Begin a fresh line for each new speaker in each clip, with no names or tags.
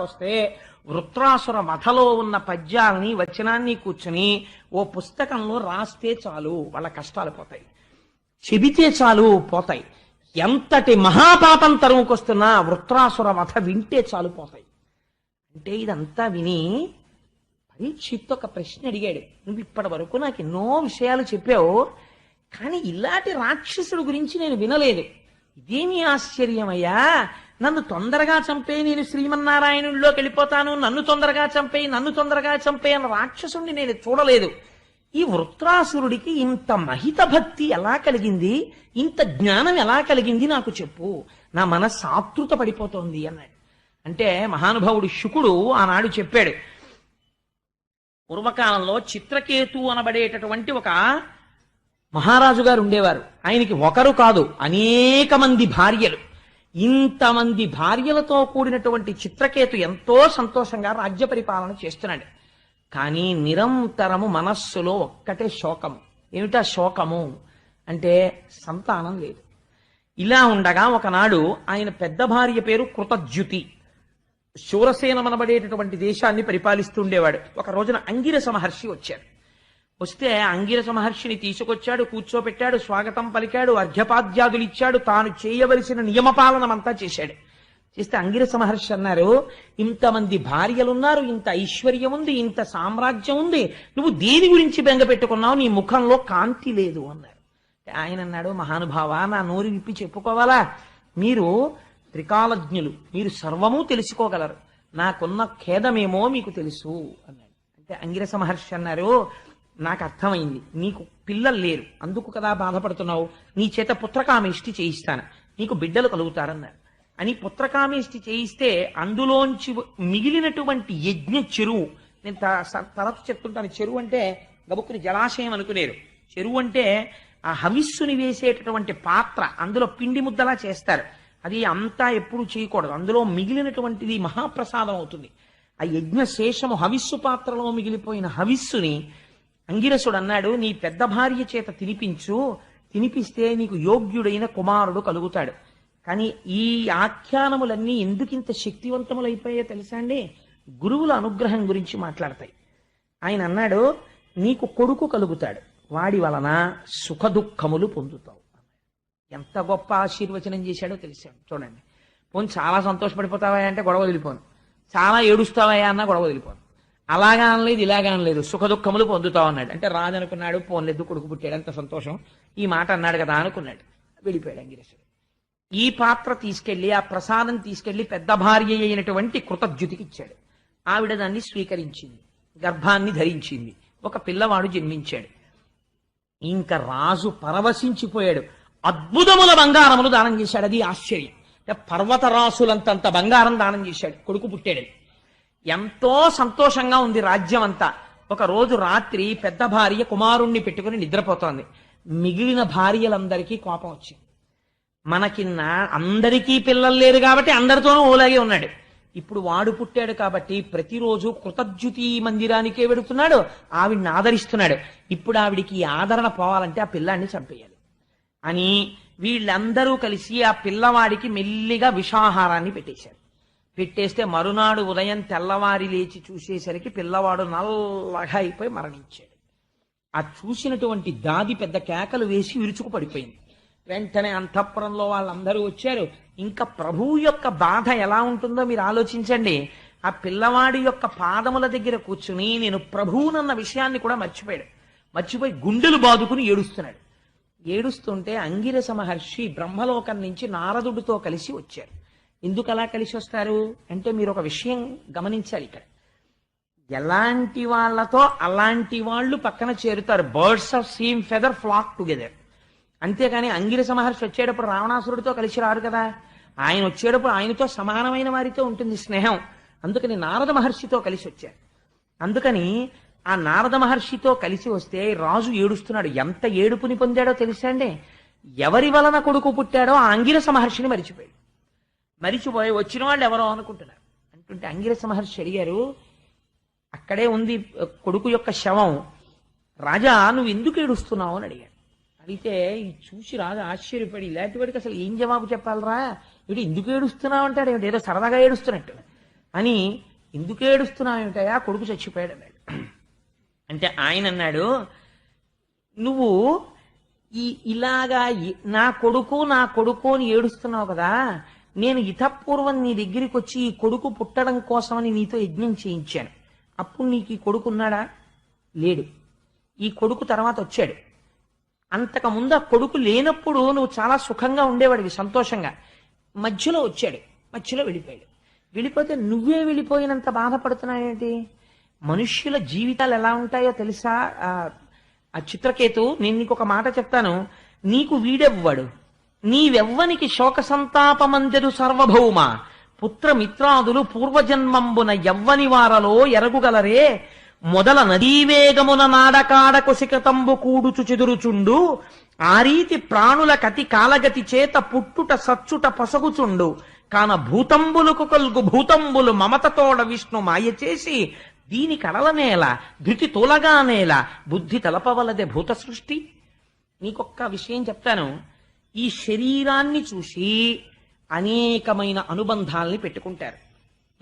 వస్తే వృత్రాసుర మథలో ఉన్న పద్యాలని వచనాన్ని కూర్చుని ఓ పుస్తకంలో రాస్తే చాలు వాళ్ళ కష్టాలు పోతాయి. చెబితే చాలు పోతాయి. ఎంతటి మహాపాపం తరుముకొస్తున్నా వృత్రాసుర మథ వింటే చాలు పోతాయి. అంటే ఇదంతా విని పరీక్షిత్ ఒక ప్రశ్న అడిగాడు. నువ్వు ఇప్పటి వరకు నాకు ఎన్నో విషయాలు చెప్పావు కానీ ఇలాంటి రాక్షసుడు గురించి నేను వినలేదు. ఇదేమి ఆశ్చర్యమయ్యా? నన్ను తొందరగా చంపే నేను శ్రీమన్నారాయణుల్లోకి వెళ్ళిపోతాను నన్ను తొందరగా చంపే నన్ను తొందరగా చంపే అన్న రాక్షసుడిని నేను చూడలేదు. ఈ వృత్రాసురుడికి ఇంత మహిత భక్తి ఎలా కలిగింది? ఇంత జ్ఞానం ఎలా కలిగింది నాకు చెప్పు. నా మనస్సు ఆతృత పడిపోతోంది అన్నాడు. అంటే మహానుభావుడు శుకుడు ఆనాడు చెప్పాడు. పూర్వకాలంలో చిత్రకేతు అనబడేటటువంటి ఒక మహారాజు గారు ఉండేవారు. ఆయనకి ఒకరు కాదు అనేక మంది భార్యలు. ఇంతమంది భార్యలతో కూడినటువంటి చిత్రకేతు ఎంతో సంతోషంగా రాజ్య పరిపాలన చేస్తున్నాడు. కానీ నిరంతరము మనస్సులో ఒక్కటే శోకము. ఏమిటా శోకము? అంటే సంతానం లేదు. ఇలా ఉండగా ఒకనాడు ఆయన పెద్ద భార్య పేరు కృతజ్యుతి. శూరసేనమనబడేటటువంటి దేశాన్ని పరిపాలిస్తుండేవాడు ఒక రోజున అంగిరస మహర్షి వచ్చాడు. వస్తే అంగిరస మహర్షిని తీసుకొచ్చాడు కూర్చోపెట్టాడు స్వాగతం పలికాడు అర్ఘ్యపాద్యాదులు ఇచ్చాడు తాను చేయవలసిన నియమపాలనమంతా చేశాడు. చేస్తే అంగిరస మహర్షి అన్నారు ఇంతమంది భార్యలున్నారు ఇంత ఐశ్వర్యం ఉంది ఇంత సామ్రాజ్యం ఉంది నువ్వు దేని గురించి బెంగ పెట్టుకున్నావు? నీ ముఖంలో కాంతి లేదు అన్నారు. ఆయన అన్నాడు మహానుభావ నా నోరు విప్పి చెప్పుకోవాలా? మీరు త్రికాలజ్ఞులు మీరు సర్వము తెలుసుకోగలరు. నాకున్న ఖేదమేమో మీకు తెలుసు అన్నాడు. అంటే అంగిరస మహర్షి అన్నారు నాకు అర్థమైంది నీకు పిల్లలు లేరు. అందుకు కదా బాధపడుతున్నావు? నీ చేత పుత్రకామేష్టి చేయిస్తాను. నీకు బిడ్డలు కలుగుతారన్నారు. అని పుత్రకామేష్టి చేయిస్తే అందులోంచి మిగిలినటువంటి యజ్ఞ చెరువు నేను త- స- తరచు చెప్తుంటాను. చెరువు అంటే గబుక్కుని జలాశయం అనుకునేరు. చెరువు అంటే ఆ హవిస్సుని వేసేటటువంటి పాత్ర. అందులో పిండి ముద్దలా చేస్తారు. అది అంతా ఎప్పుడు చేయకూడదు. అందులో మిగిలినటువంటిది మహాప్రసాదం అవుతుంది. ఆ యజ్ఞ శేషము హవిస్సు పాత్రలో మిగిలిపోయిన హవిస్సుని అంగిరసుడు అన్నాడు నీ పెద్ద భార్య చేత తినిపించు తినిపిస్తే నీకు యోగ్యుడైన కుమారుడు కలుగుతాడు. కానీ ఈ ఆఖ్యానములన్నీ ఎందుకింత శక్తివంతములైపోయాయో తెలుసా అండి? గురువుల అనుగ్రహం గురించి మాట్లాడతాయి. ఆయన అన్నాడు నీకు కొడుకు కలుగుతాడు. వాడి వలన సుఖదుఖములు పొందుతావు. ఎంత గొప్ప ఆశీర్వచనం చేశాడో తెలిసాడు. చూడండి. పోను చాలా సంతోషపడిపోతావా అంటే గొడవ వదిలిపోను. చాలా ఏడుస్తావా అన్నా గొడవ వదిలిపోను. అలాగా అనలేదు ఇలాగా అనలేదు. సుఖ దుఃఖములు పొందుతావు అన్నాడు అంటే రాదనుకున్నాడు పోన్లేదు కొడుకు పుట్టాడు అంత సంతోషం. ఈ మాట అన్నాడు కదా అనుకున్నాడు. వెళ్ళిపోయాడు అంగిరేశ్వరుడు. ఈ పాత్ర తీసుకెళ్ళి ఆ ప్రసాదం తీసుకెళ్ళి పెద్ద భార్య అయినటువంటి కృతజ్యుతికి ఇచ్చాడు. ఆవిడ దాన్ని స్వీకరించింది. గర్భాన్ని ధరించింది. ఒక పిల్లవాడు జన్మించాడు. ఇంకా రాజు పరవశించిపోయాడు. అద్భుతముల బంగారములు దానం చేశాడు. అది ఆశ్చర్యం. అంటే బంగారం దానం చేశాడు. కొడుకు పుట్టాడు. ఎంతో సంతోషంగా ఉంది రాజ్యం అంతా ఒక రోజు రాత్రి పెద్ద భార్య కుమారుణ్ణి పెట్టుకుని నిద్రపోతోంది. మిగిలిన భార్యలందరికీ కోపం వచ్చింది. మనకి నా అందరికీ పిల్లలు లేరు కాబట్టి అందరితోనూ ఓలాగే ఉన్నాడు. ఇప్పుడు వాడు పుట్టాడు కాబట్టి ప్రతిరోజు కృతజ్యుతి మందిరానికే వెడుతున్నాడు ఆవిడ్ని ఆదరిస్తున్నాడు. ఇప్పుడు ఆవిడికి ఆదరణ పోవాలంటే ఆ పిల్లాన్ని చంపేయాలి. అని వీళ్ళందరూ కలిసి ఆ పిల్లవాడికి మెల్లిగా విషాహారాన్ని పెట్టేశారు. పెట్టేస్తే మరునాడు ఉదయం తెల్లవారి లేచి చూసేసరికి పిల్లవాడు నల్లగా అయిపోయి మరణించాడు. ఆ చూసినటువంటి దాది పెద్ద కేకలు వేసి విరుచుకు పడిపోయింది. వెంటనే అంతఃపురంలో వాళ్ళందరూ వచ్చారు. ఇంకా ప్రభువు యొక్క బాధ ఎలా ఉంటుందో మీరు ఆలోచించండి. ఆ పిల్లవాడి యొక్క పాదముల దగ్గర కూర్చుని నేను ప్రభువునన్న విషయాన్ని కూడా మర్చిపోయాడు. మర్చిపోయి గుండెలు బాదుకుని ఏడుస్తున్నాడు. ఏడుస్తుంటే అంగిరస మహర్షి బ్రహ్మలోకం నుంచి నారదుడితో కలిసి వచ్చారు. ఎందుకు అలా కలిసి వస్తారు? అంటే మీరు ఒక విషయం గమనించాలి ఇక్కడ. ఎలాంటి వాళ్ళతో అలాంటి వాళ్ళు పక్కన చేరుతారు. Birds of same feather flock together. అంతేకాని అంగిరస మహర్షి వచ్చేటప్పుడు రావణాసురుడితో కలిసి రారు కదా? ఆయన వచ్చేటప్పుడు ఆయనతో సమానమైన వారితో ఉంటుంది స్నేహం. అందుకని నారద మహర్షితో కలిసి వచ్చారు. అందుకని ఆ నారద మహర్షితో కలిసి వస్తే రాజు ఏడుస్తున్నాడు. ఎంత ఏడుపుని పొందాడో తెలుసా అండి? ఎవరి వలన కొడుకు పుట్టాడో ఆ అంగిరస మహర్షిని మరిచిపోయాడు. మరిచిపోయి వచ్చిన వాళ్ళు ఎవరో అనుకుంటున్నారు. అంటుంటే అంగిరస మహర్షి అడిగారు అక్కడే ఉంది కొడుకు యొక్క శవం. రాజా నువ్వు ఎందుకు ఏడుస్తున్నావు? అని అడిగాడు. అడిగితే ఇది చూసి రాజు ఆశ్చర్యపడి ఇలాంటి వాడికి అసలు ఏం జవాబు చెప్పాలరా? వీడు ఎందుకు ఏడుస్తున్నావు అంటాడు? ఏమిటి? ఏదో సరదాగా ఏడుస్తున్నట్టు. అని ఎందుకు ఏడుస్తున్నావు ఏమిటయా కొడుకు చచ్చిపోయాడు అన్నాడు. అంటే ఆయన అన్నాడు నువ్వు ఈ ఇలాగా నా కొడుకు నా కొడుకు అని ఏడుస్తున్నావు కదా నేను ఇతపూర్వం నీ దగ్గరికి వచ్చి ఈ కొడుకు పుట్టడం కోసమని నీతో యజ్ఞం చేయించాను. అప్పుడు నీకు ఈ కొడుకు ఉన్నాడా? లేడు. ఈ కొడుకు తర్వాత వచ్చాడు. అంతకుముందు ఆ కొడుకు లేనప్పుడు నువ్వు చాలా సుఖంగా ఉండేవాడివి సంతోషంగా. మధ్యలో వచ్చాడు. మధ్యలో వెళ్ళిపోయాడు. వెళ్ళిపోతే నువ్వే వెళ్ళిపోయినంత బాధపడుతున్నావేంటి? మనుష్యుల జీవితాలు ఎలా ఉంటాయో తెలుసా? ఆ, ఆ చిత్రకేతు నేను నీకు ఒక మాట చెప్తాను. నీకు వీడెవ్వడు? నీవెవ్వనికి శోక సంతాపమందెరు సర్వభౌమ? పుత్రమిత్రాదులు పూర్వజన్మంబున ఎవ్వని వారలో ఎరగుగలరే? మొదల నదీవేగమున నాడకాడకు సికతంబు కూడుచు చెదురుచుండు. ఆ రీతి ప్రాణుల కతి కాలగతి చేత పుట్టుట సచ్చుట పసగుచుండు. కాన భూతంబులకు కల్గు భూతంబులు మమతతోడ విష్ణు మాయ చేసి దీని కడలనేల ధృతి తోలగానేల బుద్ధి తలపవలదే భూత సృష్టి నీకొక్క విషయం చెప్తాను. ఈ శరీరాన్ని చూసి అనేకమైన అనుబంధాలని పెట్టుకుంటారు.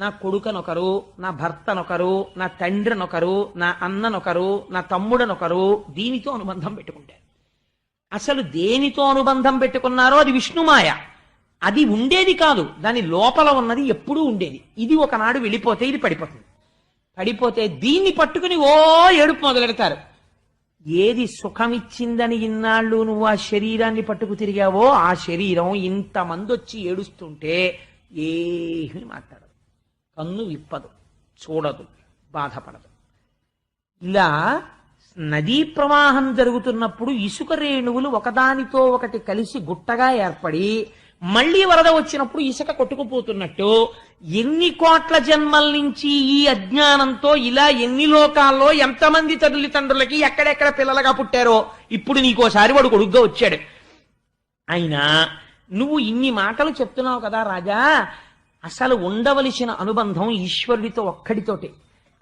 నా కొడుకనొకరు నా భర్తనొకరు నా తండ్రినొకరు నా అన్ననొకరు నా తమ్ముడనొకరు దీనితో అనుబంధం పెట్టుకుంటారు. అసలు దేనితో అనుబంధం పెట్టుకున్నారో అది విష్ణుమాయ. అది ఉండేది కాదు దాని లోపల ఉన్నది ఎప్పుడూ ఉండేది. ఇది ఒకనాడు వెళ్ళిపోతే ఇది పడిపోతుంది. పడిపోతే దీన్ని పట్టుకుని ఓ ఏడుపు మొదలెడతారు. ఏది సుఖమిచ్చిందని ఇన్నాళ్ళు నువ్వు ఆ శరీరాన్ని పట్టుకు తిరిగావో ఆ శరీరం ఇంతమంది వచ్చి ఏడుస్తుంటే ఏమీ మాట్లాడదు. కన్ను విప్పదు చూడదు బాధపడదు. ఇలా నదీ ప్రవాహం జరుగుతున్నప్పుడు ఇసుక రేణువులు ఒకదానితో ఒకటి కలిసి గుట్టగా ఏర్పడి మళ్ళీ వరద వచ్చినప్పుడు ఇసుక కొట్టుకుపోతున్నట్టు ఎన్ని కోట్ల జన్మల నుంచి ఈ అజ్ఞానంతో ఇలా ఎన్ని లోకాల్లో ఎంతమంది తల్లిదండ్రులకి ఎక్కడెక్కడ పిల్లలుగా పుట్టారో ఇప్పుడు నీకోసారి వాడు కొడుగ్గా వచ్చాడు. అయినా నువ్వు ఇన్ని మాటలు చెప్తున్నావు కదా రాజా అసలు ఉండవలసిన అనుబంధం ఈశ్వరుడితో ఒక్కడితోటే.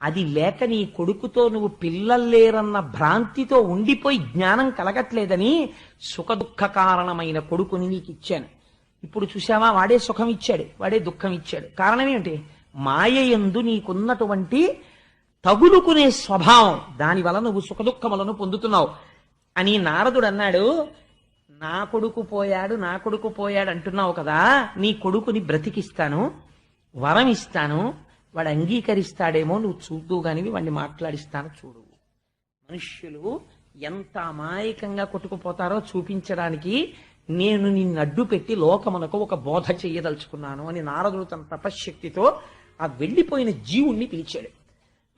అది లేక నీ కొడుకుతో నువ్వు పిల్లల్లేరన్న భ్రాంతితో ఉండిపోయి జ్ఞానం కలగట్లేదని సుఖదుఖ కారణమైన కొడుకుని నీకు ఇచ్చాను ఇప్పుడు చూసావా వాడే సుఖం ఇచ్చాడు వాడే దుఃఖం ఇచ్చాడు. కారణం ఏమిటి? మాయ యందు నీకున్నటువంటి తగులుకునే స్వభావం. దానివల్ల నువ్వు సుఖదుఖములను పొందుతున్నావు. అని నారదుడు అన్నాడు నా కొడుకు పోయాడు నా కొడుకు పోయాడు అంటున్నావు కదా? నీ కొడుకుని బ్రతికిస్తాను వరం ఇస్తాను వాడు అంగీకరిస్తాడేమో నువ్వు చూద్దు గాని వాడిని మాట్లాడిస్తాను చూడు. మనుష్యులు ఎంత అమాయకంగా కొట్టుకుపోతారో చూపించడానికి నేను నిన్ను అడ్డు పెట్టి లోకమునకు ఒక బోధ చెయ్యదలుచుకున్నాను అని నారదుడు తన తపశ్శక్తితో ఆ వెళ్ళిపోయిన జీవుణ్ణి పిలిచాడు.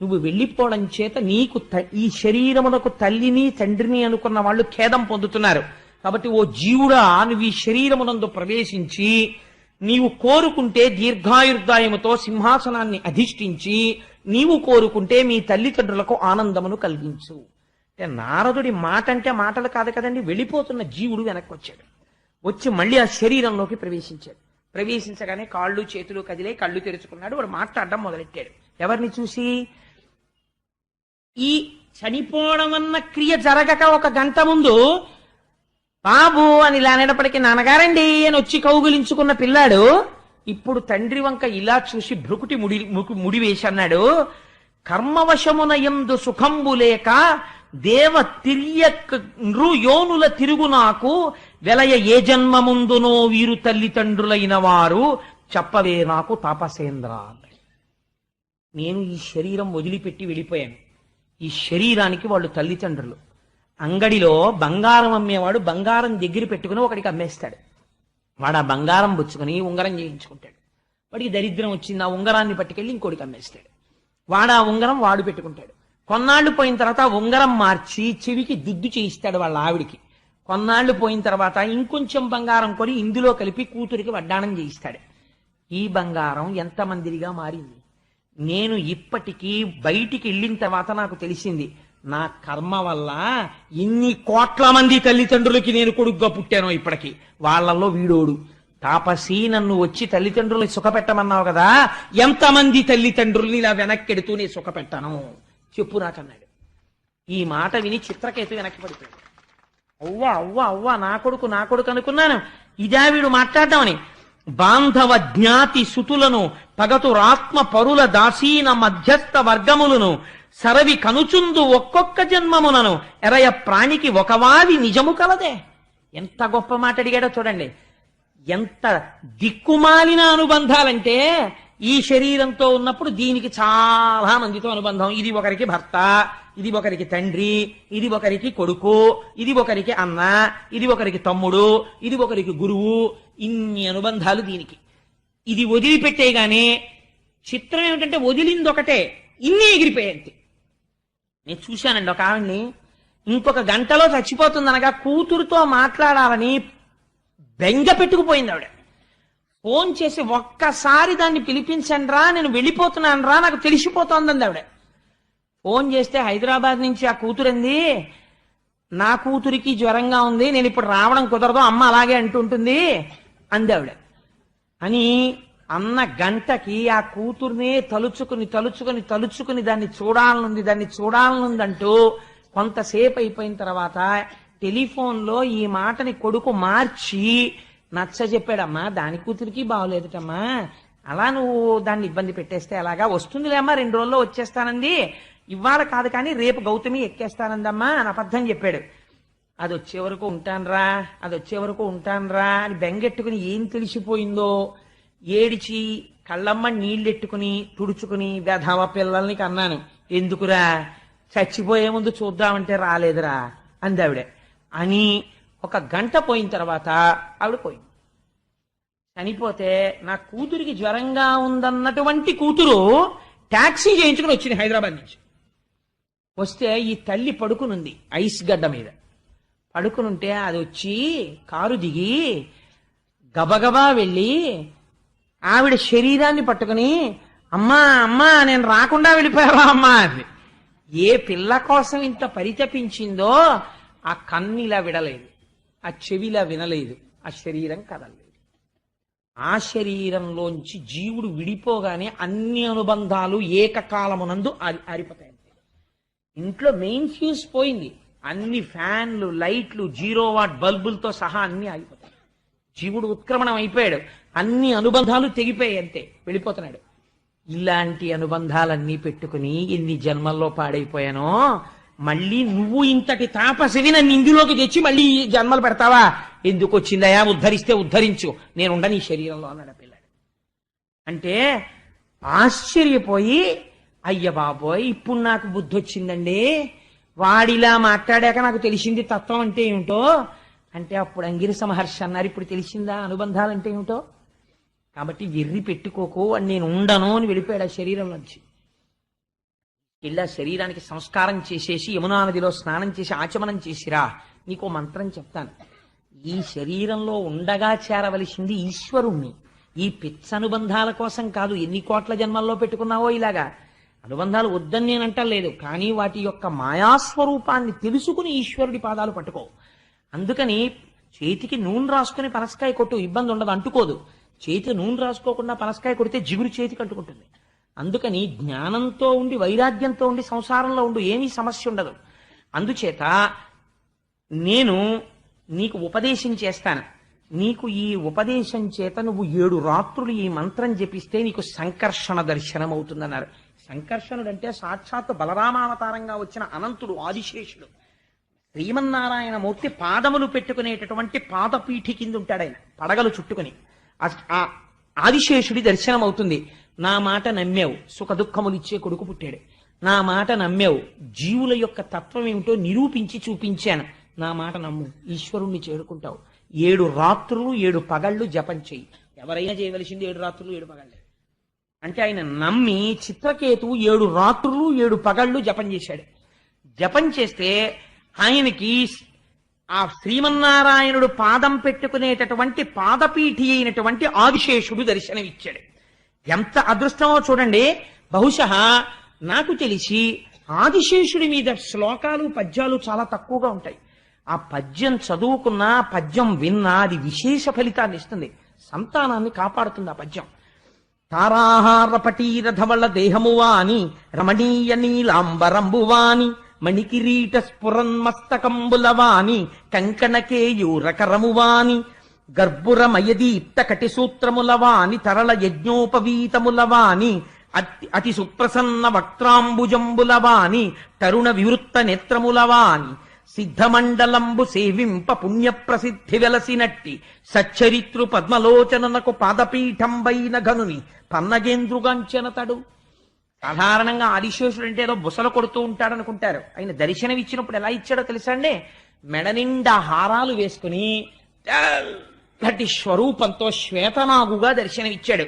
నువ్వు వెళ్ళిపోవడం చేత నీకు త- ఈ శరీరమునకు తల్లిని తండ్రిని అనుకున్న వాళ్ళు ఖేదం పొందుతున్నారు. కాబట్టి ఓ జీవుడా నువ్వు ఈ శరీరమునందు ప్రవేశించి నీవు కోరుకుంటే దీర్ఘాయుర్దాయముతో సింహాసనాన్ని అధిష్ఠించి నీవు కోరుకుంటే మీ తల్లిదండ్రులకు ఆనందమును కలిగించు. అంటే నారదుడి మాట అంటే మాటలు కాదు కదండి వెళ్ళిపోతున్న జీవుడు వెనక్కి వచ్చాడు వచ్చి మళ్ళీ ఆ శరీరంలోకి ప్రవేశించాడు. ప్రవేశించగానే కాళ్ళు చేతులు కదిలే కళ్ళు తెరుచుకున్నాడు. వాడు మాట్లాడడం మొదలెట్టాడు. ఎవరిని చూసి? ఈ చనిపోవడం అన్న క్రియ జరగక ఒక గంట ముందు బాబు అని ఇలా అనేటప్పటికీ నాన్నగారండి అని వచ్చి కౌగులించుకున్న పిల్లాడు ఇప్పుడు తండ్రి వంక ఇలా చూసి భృకుటి ముడి ముడి వేసి అన్నాడు కర్మవశమున ఎందు సుఖంబు లేక దేవ తిరియక్ యోనుల తిరుగు నాకు వెలయ ఏ జన్మముందునో వీరు తల్లిదండ్రులైన వారు చెప్పవే నాకు తాపసేంద్ర నేను ఈ శరీరం వదిలిపెట్టి వెళ్ళిపోయాను. ఈ శరీరానికి వాళ్ళు తల్లిదండ్రులు. అంగడిలో బంగారం అమ్మేవాడు బంగారం దగ్గర పెట్టుకుని ఒకడికి అమ్మేస్తాడు. వాడు ఆ బంగారం పుచ్చుకుని ఉంగరం చేయించుకుంటాడు. వాడికి దరిద్రం వచ్చింది ఆ ఉంగరాన్ని పట్టుకెళ్ళి ఇంకోటికి అమ్మేస్తాడు. వాడు ఆ ఉంగరం వాడు పెట్టుకుంటాడు. కొన్నాళ్ళు పోయిన తర్వాత ఉంగరం మార్చి చెవికి దుద్దు చేయిస్తాడు వాళ్ళ ఆవిడికి. కొన్నాళ్ళు పోయిన తర్వాత ఇంకొంచెం బంగారం కొని ఇందులో కలిపి కూతురికి వడ్డాణం చేయిస్తాడు. ఈ బంగారం ఎంతమందిరిగా మారింది. నేను ఇప్పటికీ బయటికి వెళ్ళిన తర్వాత నాకు తెలిసింది నా కర్మ వల్ల ఇన్ని కోట్ల మంది తల్లిదండ్రులకి నేను కొడుగ్గా పుట్టాను ఇప్పటికి. వాళ్ళల్లో వీడోడు. తాపసి నన్ను వచ్చి తల్లిదండ్రుల్ని సుఖపెట్టమన్నావు కదా ఎంతమంది తల్లిదండ్రుల్ని ఇలా వెనక్కెడుతూ నేను సుఖపెట్టాను? చెప్పు నాకన్నాడు ఈ మాట విని చిత్రకేతు వెనక్కి పడిపోయాడు. అవ్వ అవ్వ అవ్వ నా కొడుకు నా కొడుకు అనుకున్నాను. ఇదా వీడు మాట్లాడదామని. బాంధవ జ్ఞాతి సుతులను పగతురాత్మ పరుల దాసీన మధ్యస్థ వర్గములను సరవి కనుచుందు ఒక్కొక్క జన్మమునను ఎరయ ప్రాణికి ఒకవాది నిజము కలదే. ఎంత గొప్ప మాట అడిగాడో చూడండి. ఎంత దిక్కుమాలిన అనుబంధాలంటే ఈ శరీరంతో ఉన్నప్పుడు దీనికి చాలా మందితో అనుబంధం. ఇది ఒకరికి భర్త ఇది ఒకరికి తండ్రి ఇది ఒకరికి కొడుకు ఇది ఒకరికి అన్న ఇది ఒకరికి తమ్ముడు ఇది ఒకరికి గురువు. ఇన్ని అనుబంధాలు దీనికి. ఇది వదిలిపెట్టేగానే చిత్రం ఏమిటంటే వదిలింది ఒకటే. ఇన్ని ఎగిరిపోయాయి నేను చూశానండి ఒక ఆవిడ్ని. ఇంకొక గంటలో చచ్చిపోతుందనగా కూతురుతో మాట్లాడాలని బెంగ పెట్టుకుపోయింది ఆవిడ. ఫోన్ చేసి ఒక్కసారి దాన్ని పిలిపించండి రా నేను వెళ్ళిపోతున్నాను రా నాకు తెలిసిపోతోందండి ఆవిడ. ఫోన్ చేస్తే హైదరాబాద్ నుంచి ఆ కూతురంది నా కూతురికి జ్వరంగా ఉంది నేను ఇప్పుడు రావడం కుదరదు అమ్మ అలాగే అంటుంటుంది అంది ఆవిడ. అని అన్న గంటకి ఆ కూతుర్నే తలుచుకుని తలుచుకుని తలుచుకుని దాన్ని చూడాలనుంది దాన్ని చూడాలనుంది అంటూ కొంతసేపు అయిపోయిన తర్వాత టెలిఫోన్లో ఈ మాటని కొడుకు మార్చి నచ్చ చెప్పాడమ్మా. దాని కూతురికి బాగోలేదుటమ్మా. అలా నువ్వు దాన్ని ఇబ్బంది పెట్టేస్తే అలాగా? వస్తుందిలేమ్మా రెండు రోజుల్లో వచ్చేస్తానంది. ఇవాళ కాదు కానీ రేపు గౌతమి ఎక్కేస్తానందమ్మా అని అబద్ధం చెప్పాడు. అది వచ్చే వరకు ఉంటానరా అది వచ్చే వరకు ఉంటానరా అని బెంగెట్టుకుని ఏం తెలిసిపోయిందో? ఏడిచి కళ్ళమ్మ నీళ్ళెట్టుకుని తుడుచుకుని వెధవ పిల్లల్ని కన్నాను. ఎందుకురా? చచ్చిపోయే ముందు చూద్దామంటే రాలేదురా అంది ఆవిడ అని ఒక గంట పోయిన తర్వాత ఆవిడ పోయింది. చనిపోతే నా కూతురికి జ్వరంగా ఉందన్నటువంటి కూతురు టాక్సీ చేయించుకుని వచ్చింది హైదరాబాద్ నుంచి. వస్తే ఈ తల్లి పడుకునుంది ఐస్ గడ్డ మీద. పడుకునుంటే అది వచ్చి కారు దిగి గబగబా వెళ్ళి ఆవిడ శరీరాన్ని పట్టుకుని అమ్మా అమ్మా నేను రాకుండా వెళ్ళిపోయావా అమ్మా అని ఏ పిల్ల కోసం ఇంత పరితపించిందో ఆ కన్నిలా విడలేదు. ఆ చెవిలా వినలేదు. ఆ శరీరం కదలలేదు. ఆ శరీరంలోంచి జీవుడు విడిపోగానే అన్ని అనుబంధాలు ఏకకాలమునందు ఆరి ఆరిపోతాయి ఇంట్లో మెయిన్ ఫ్యూజ్ పోయింది. అన్ని ఫ్యాన్లు లైట్లు జీరో వాట్ బల్బులతో సహా అన్ని ఆగిపోతాయి. జీవుడు ఉత్క్రమణం అయిపోయాడు. అన్ని అనుబంధాలు తెగిపోయాయి అంతే. వెళ్ళిపోతున్నాడు. ఇలాంటి అనుబంధాలన్నీ పెట్టుకుని ఎన్ని జన్మల్లో పాడైపోయానో మళ్ళీ నువ్వు ఇంతటి తాపసివి నన్ను ఇందులోకి తెచ్చి మళ్ళీ జన్మలు పెడతావా? ఎందుకు వచ్చిందయా ఉద్ధరిస్తే ఉద్ధరించు. నేను ఉండని ఈ శరీరంలో అన్నాడు పిల్లాడు. అంటే ఆశ్చర్యపోయి అయ్య బాబోయ్ ఇప్పుడు నాకు బుద్ధి వచ్చిందండి వాడిలా మాట్లాడాక నాకు తెలిసింది తత్వం అంటే ఏమిటో? అంటే అప్పుడు అంగిరస మహర్షి అన్నారు ఇప్పుడు తెలిసిందా అనుబంధాలు అంటే ఏమిటో? కాబట్టి వెర్రి పెట్టుకోకు అని నేను ఉండను అని వెళ్ళిపోయాడు ఆ శరీరం నుంచి ఇలా శరీరానికి సంస్కారం చేసేసి యమునా నదిలో స్నానం చేసి ఆచమనం చేసిరా. నీకు మంత్రం చెప్తాను. ఈ శరీరంలో ఉండగా చేరవలసింది ఈశ్వరుణ్ణి. ఈ పిచ్చ అనుబంధాల కోసం కాదు ఎన్ని కోట్ల జన్మల్లో పెట్టుకున్నావో ఇలాగా. అనుబంధాలు వద్దని నేను అంటలేదు కానీ వాటి యొక్క మాయాస్వరూపాన్ని తెలుసుకుని ఈశ్వరుడి పాదాలు పట్టుకో. అందుకని చేతికి నూనె రాసుకుని పనసకాయ కొట్టు ఇబ్బంది ఉండదు అంటుకోదు. చేతి నూనె రాసుకోకుండా పనసకాయ కొడితే జిగురు చేతికి అంటుకుంటుంది. అందుకని జ్ఞానంతో ఉండి వైరాగ్యంతో ఉండి సంసారంలో ఉండు ఏమీ సమస్య ఉండదు. అందుచేత నేను నీకు ఉపదేశం చేస్తాను. నీకు ఈ ఉపదేశం చేత నువ్వు ఏడు రాత్రులు ఈ మంత్రం జపిస్తే నీకు సంకర్షణ దర్శనం అవుతుందన్నారు సంకర్షణుడు అంటే సాక్షాత్ బలరామావతారంగా వచ్చిన అనంతుడు ఆదిశేషుడు. శ్రీమన్నారాయణ మూర్తి పాదములు పెట్టుకునేటటువంటి పాదపీఠి కింద ఉంటాడు ఆయన పడగలు చుట్టుకుని. ఆ- ఆ ఆదిశేషుడి దర్శనం అవుతుంది నా మాట నమ్మావు. సుఖ దుఃఖములు ఇచ్చే కొడుకు పుట్టాడు. నా మాట నమ్మావు. జీవుల యొక్క తత్వం ఏమిటో నిరూపించి చూపించాను. నా మాట నమ్ము. ఈశ్వరుణ్ణి చేరుకుంటావు. ఏడు రాత్రులు ఏడు పగళ్ళు జపం చెయ్యి. ఎవరైనా చేయవలసింది ఏడు రాత్రులు ఏడు పగళ్ళే. అంటే ఆయన నమ్మి చిత్రకేతు ఏడు రాత్రులు ఏడు పగళ్ళు జపం చేశాడు. జపం చేస్తే ఆయనకి ఆ శ్రీమన్నారాయణుడు పాదం పెట్టుకునేటటువంటి పాదపీఠి అయినటువంటి ఆదిశేషుడు దర్శనమిచ్చాడు. ఎంత అదృష్టమో చూడండి. బహుశా నాకు తెలిసి ఆదిశేషుడి మీద శ్లోకాలు పద్యాలు చాలా తక్కువగా ఉంటాయి. ఆ పద్యం చదువుకున్నా పద్యం విన్నా అది విశేష ఫలితాన్ని ఇస్తుంది. సంతానాన్ని కాపాడుతుంది ఆ పద్యం. తారాహార పటీరథవళ దేహమువాని రమణీయ నీలాంబరంబువాని మణికిరీట స్ఫురన్మస్తకంబులవాని కంకణకేయూరకరమువాని కంకణకేయూరకరము వాని కటి సూత్రములవాని తరల యజ్ఞోపవీతములవాని అతి అతి సుప్రసన్న వక్త్రాంబుజంబులవాని తరుణ వివృత్త నేత్రములవాని సిద్ధమండలంబు సేవింప పుణ్య ప్రసిద్ధి వెలసినట్టి సచ్చరిత్రు పద్మలోచననకు పాదపీఠంబైన గనుని పన్నగేంద్రుగాంచెనతడు సాధారణంగా ఆదిశేషుడు అంటే ఏదో బుసలు కొడుతూ ఉంటాడు అనుకుంటారు ఆయన దర్శనం ఇచ్చినప్పుడు ఎలా ఇచ్చాడో తెలుసా అండి మెడ నిండా హారాలు వేసుకుని తెల్లటి స్వరూపంతో శ్వేతనాగుగా దర్శనమిచ్చాడు.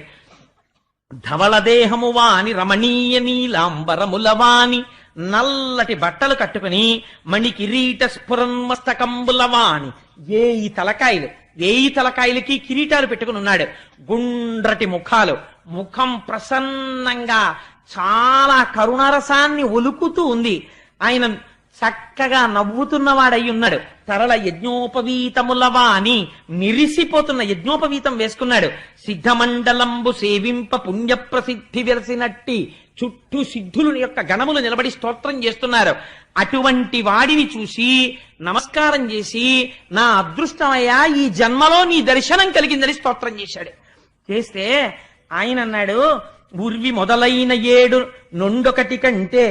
ధవళదేహము వాని రమణీయ నీలాంబరములవాని నల్లటి బట్టలు కట్టుకుని మణి కిరీట స్ఫురన్మస్తకంబుల వాని వేయి తలకాయలు వేయి తలకాయలకి కిరీటాలు పెట్టుకుని ఉన్నాడు. గుండ్రటి ముఖాలు ముఖం ప్రసన్నంగా చాలా కరుణరసాన్ని ఒలుకుతూ ఉంది. ఆయన చక్కగా నవ్వుతున్నవాడై ఉన్నాడు సరళ యజ్ఞోపవీతముల వాని మిరిసిపోతున్న యజ్ఞోపవీతం వేసుకున్నాడు. సిద్ధమండలంబు సేవింప పుణ్య ప్రసిద్ధి వెలసినట్టి చుట్టూ సిద్ధులు యొక్క గణములు నిలబడి స్తోత్రం చేస్తున్నారు. అటువంటి వాడిని చూసి నమస్కారం చేసి నా అదృష్టమయ్యా ఈ జన్మలో నీ దర్శనం కలిగిందని స్తోత్రం చేశాడు. చేస్తే ఆయన అన్నాడు ఉర్వి మొదలైన ఏడు నొండొకటి కంటే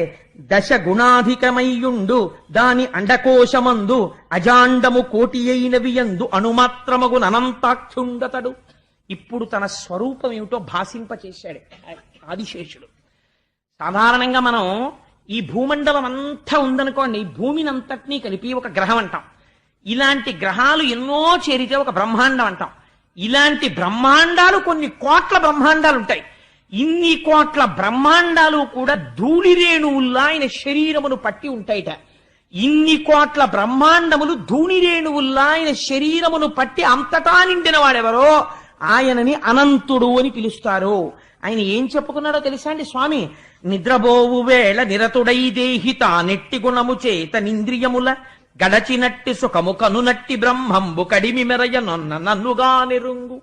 దశ గుణాధికమయ్యుండు. దాని అండకోశమందు అజాండము కోటి అయినవి యందు అణుమాత్రమగు అనంతాక్షుండతడు. ఇప్పుడు తన స్వరూపం ఏమిటో భాషింపచేశాడు ఆదిశేషుడు. సాధారణంగా మనం ఈ భూమండలం అంతా ఉందనుకోండి భూమిని అంతటినీ కలిపి ఒక గ్రహం అంటాం ఇలాంటి గ్రహాలు ఎన్నో చేరితే ఒక బ్రహ్మాండం అంటాం ఇలాంటి బ్రహ్మాండాలు కొన్ని కోట్ల బ్రహ్మాండాలు ఉంటాయి ఇన్ని కోట్ల బ్రహ్మాండాలు కూడా ధూళి రేణువుల్లా ఆయన శరీరమును పట్టి ఉంటాయిట. ఇన్ని కోట్ల బ్రహ్మాండములు ధూళి రేణువుల్లా ఆయన శరీరమును పట్టి అంతటా నిండిన వాడెవరో ఆయనని అనంతుడు అని పిలుస్తారు. ఆయన ఏం చెప్పుకున్నాడో తెలుసా అండి స్వామి? నిద్రబోవు వేళ నిరతుడై దేహిత నెట్టి గుణము చేత నింద్రియముల గడచినట్టి సుఖము కనునట్టి బ్రహ్మంబు కడిమి మెరయ నొన్న నన్నుగా నిరుంగు.